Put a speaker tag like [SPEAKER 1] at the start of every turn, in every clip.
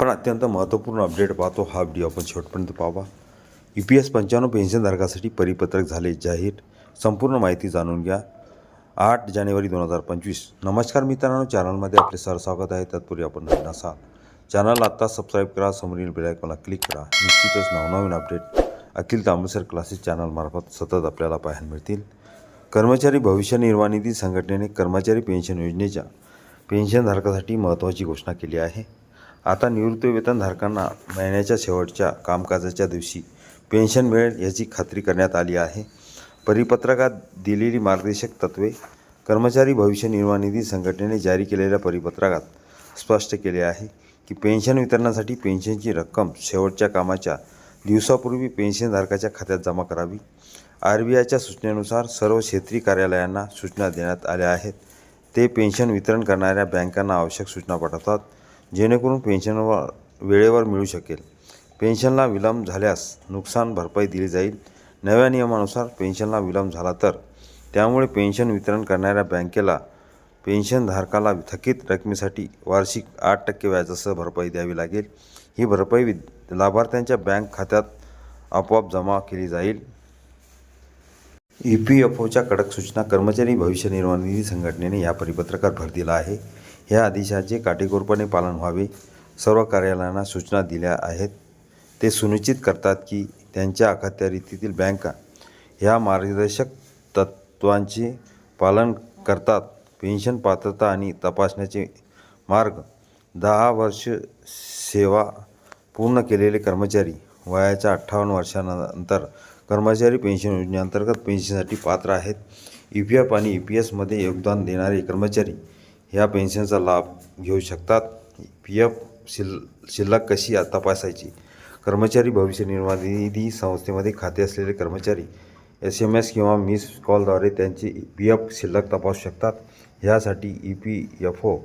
[SPEAKER 1] पण अत्यंत महत्त्वपूर्ण अपडेट पाहतो हा व्हिडिओ आपण शेवटपर्यंत पाहावा. यू पी एस पंच्याण्णव पेन्शनधारकासाठी परिपत्रक झाले जाहीर. संपूर्ण माहिती जाणून घ्या. आठ जानेवारी दोन हजार पंचवीस. नमस्कार मित्रांनो चॅनलमध्ये आपले सर स्वागत आहे. तत्पूर्वी आपण नवीन असाल चॅनल आत्ता सबस्क्राईब करा समोरील बेलायकॉनला क्लिक करा. निश्चितच नवनवीन अपडेट अखिल तांबेसर क्लासेस चॅनलमार्फत सतत आपल्याला पाहायला मिळतील. कर्मचारी भविष्य निर्वाह निधी संघटनेने कर्मचारी पेन्शन योजनेच्या पेन्शनधारकासाठी महत्त्वाची घोषणा केली आहे. आता निवृत्तीवेतनधारकांना महिन्याच्या शेवटच्या कामकाजाच्या दिवशी पेन्शन मिळेल याची खात्री करण्यात आली आहे. परिपत्रकात दिलेली मार्गदर्शक तत्त्वे कर्मचारी भविष्य निर्वाह निधी संघटनेने जारी केलेल्या परिपत्रकात स्पष्ट केले आहे की पेन्शन वितरणासाठी पेन्शनची रक्कम शेवटच्या कामाच्या दिवसापूर्वी पेन्शनधारकाच्या खात्यात जमा करावी. आर बी आयच्या सूचनेनुसार सर्व क्षेत्रीय कार्यालयांना सूचना देण्यात आल्या आहेत. ते पेन्शन वितरण करणाऱ्या बँकांना आवश्यक सूचना पाठवतात. जेणेकरून पेन्शनवर वेळेवर मिळू शकेल. पेन्शनला विलंब झाल्यास नुकसान भरपाई दिली जाईल. नव्या नियमानुसार पेन्शनला विलंब झाला तर. त्यामुळे पेन्शन वितरण करणाऱ्या बँकेला पेन्शनधारकाला थकीत रकमेसाठी वार्षिक आठ टक्के व्याजासह भरपाई द्यावी लागेल. ही भरपाई वि लाभार्थ्यांच्या बँक खात्यात आपोआप जमा केली जाईल. ई पी एफ ओच्या कडक सूचना कर्मचारी भविष्य निर्वाह निधी संघटनेने या परिपत्रकात भर दिला आहे. ह्या आदेशाचे काटेकोरपणे पालन व्हावे. सर्व कार्यालयांना सूचना दिल्या आहेत. ते सुनिश्चित करतात की त्यांच्या अखत्यारीतील बँका ह्या मार्गदर्शक तत्त्वांचे पालन करतात. पेन्शन पात्रता आणि तपासण्याचे मार्ग. दहा वर्ष सेवा पूर्ण केलेले कर्मचारी वयाच्या अठ्ठावन्न वर्षानंतर कर्मचारी पेन्शन योजनेअंतर्गत पेन्शनसाठी पात्र आहेत. ई पी एफ आणि ई पी एसमध्ये योगदान देणारे कर्मचारी ह्या पेन्शनचा लाभ घेऊ शकतात. पी एफ शिल शिल्लक कशी तपासायची? कर्मचारी भविष्य निर्वाह निधी संस्थेमध्ये खाते असलेले कर्मचारी एस एम एस किंवा मिस कॉलद्वारे त्यांची पी एफ शिल्लक तपासू शकतात. ह्यासाठी E P F O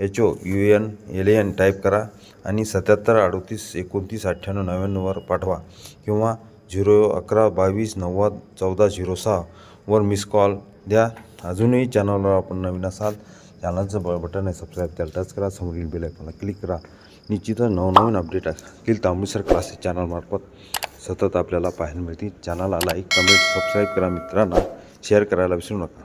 [SPEAKER 1] H O U N L N type करा आणि सत्याहत्तर अडतीस एकोणतीस अठ्ठ्याण्णव नव्याण्णववर पाठवा किंवा झिरो अकरा बावीस नव्वद चौदा झिरो सहावर मिस कॉल द्या. अजूनही चॅनलवर आपण नवीन असाल चॅनलचं ब बटन आहे सबस्क्राईब त्याला टच करा समोरील बेल आयकॉनला क्लिक करा। निश्चितच नवनवीन अपडेट असतील तांबेसर क्लासेस चॅनलमार्फत सतत आपल्याला पाहायला मिळतील। चॅनलला लाईक कमेंट सबस्क्राईब करा मित्रांना. शेअर करायला विसरू नका.